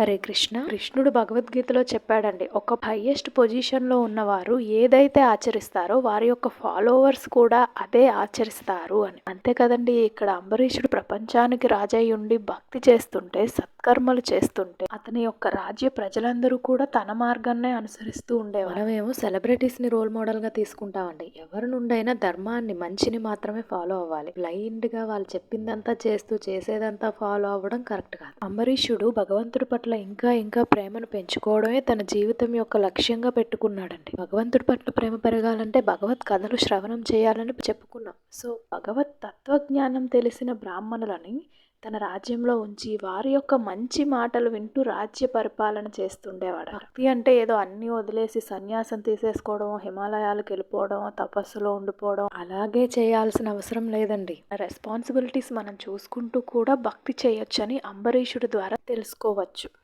హరే కృష్ణ. కృష్ణుడు భగవద్గీతలో చెప్పాడండి ఒక హైయెస్ట్ పొజిషన్లో ఉన్నవారు ఏదైతే ఆచరిస్తారో వారి యొక్క ఫాలోవర్స్ కూడా అదే ఆచరిస్తారు అని. అంతే కదండి ఇక్కడ అంబరీషుడు ప్రపంచానికి రాజై ఉండి భక్తి చేస్తుంటే సత్కర్మలు చేస్తుంటే అతని యొక్క రాజ్య ప్రజలందరూ కూడా తన మార్గాన్నే అనుసరిస్తూ ఉండేవారు. మనమేమో సెలబ్రిటీస్ని రోల్ మోడల్గా తీసుకుంటామండి. ఎవరి నుండైనా ధర్మాన్ని మంచిని మాత్రమే ఫాలో అవ్వాలి. బ్లైండ్గా వాళ్ళు చెప్పిందంతా చేస్తూ చేసేదంతా ఫాలో అవ్వడం కరెక్ట్ కాదు. అంబరీషుడు భగవంతుడి పట్ల ఇంకా ఇంకా ప్రేమను పెంచుకోవడమే తన జీవితం యొక్క లక్ష్యంగా పెట్టుకున్నాడండి. భగవంతుడి పట్ల ప్రేమ పెరగాలంటే భగవత్ కథలు శ్రవణం చేయాలని చెప్పుకున్నాం. సో భగవత్ తత్వజ్ఞానం తెలిసిన బ్రాహ్మణులని తన రాజ్యంలో ఉంచి వారి యొక్క మంచి మాటలు వింటూ రాజ్య పరిపాలన చేస్తుండేవాడు. భక్తి అంటే ఏదో అన్ని వదిలేసి సన్యాసం తీసేసుకోవడం హిమాలయాలకు వెళ్ళిపోవడం తపస్సులో ఉండిపోవడం అలాగే చేయాల్సిన అవసరం లేదండి. రెస్పాన్సిబిలిటీస్ మనం చూసుకుంటూ కూడా భక్తి చేయొచ్చని అంబరీషుడి ద్వారా తెలుసుకోవచ్చు.